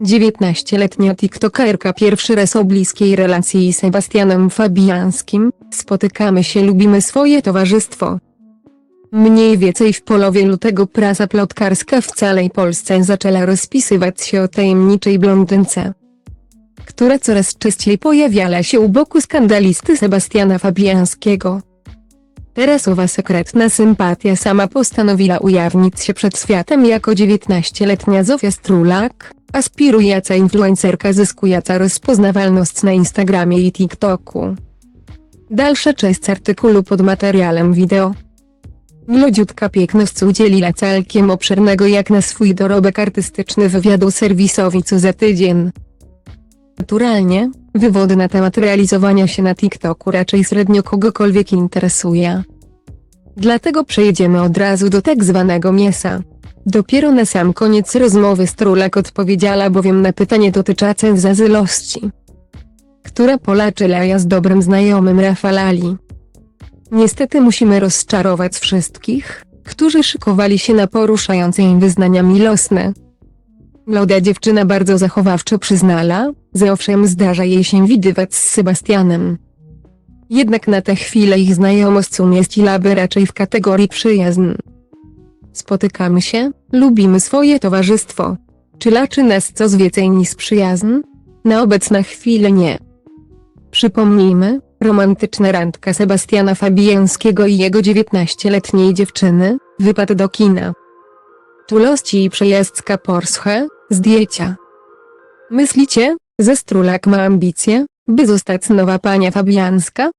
19-letnia tiktokerka pierwszy raz o bliskiej relacji z Sebastianem Fabiańskim, spotykamy się lubimy swoje towarzystwo. Mniej więcej w połowie lutego prasa plotkarska w całej Polsce zaczęła rozpisywać się o tajemniczej blondynce, która coraz częściej pojawiała się u boku skandalisty Sebastiana Fabiańskiego. Teraz owa sekretna sympatia sama postanowiła ujawnić się przed światem jako 19-letnia Zofia Strulak, aspirująca influencerka zyskująca rozpoznawalność na Instagramie i TikToku. Dalsza część artykułu pod materiałem wideo. Młodziutka piękność udzieliła całkiem obszernego jak na swój dorobek artystyczny wywiadu serwisowi co za tydzień. Naturalnie, wywody na temat realizowania się na TikToku raczej średnio kogokolwiek interesuje. Dlatego przejdziemy od razu do tak zwanego mięsa. Dopiero na sam koniec rozmowy Strulak odpowiedziała bowiem na pytanie dotyczące zazylości, która polaczyła z dobrym znajomym Rafalali. Niestety musimy rozczarować wszystkich, którzy szykowali się na poruszające im wyznania milosne. Młoda dziewczyna bardzo zachowawczo przyznala, że owszem zdarza jej się widywać z Sebastianem. Jednak na tę chwilę ich znajomość umieściłaby raczej w kategorii przyjazn. Spotykamy się, lubimy swoje towarzystwo. Czy laczy nas coś więcej niż przyjazn? Na obecną chwilę nie. Przypomnijmy, romantyczna randka Sebastiana Fabiańskiego i jego 19-letniej dziewczyny, wypad do kina. Tulości i przejazdka Porsche, zdjęcia. Myślicie, że Strulak ma ambicje, by zostać nowa pania Fabiańska?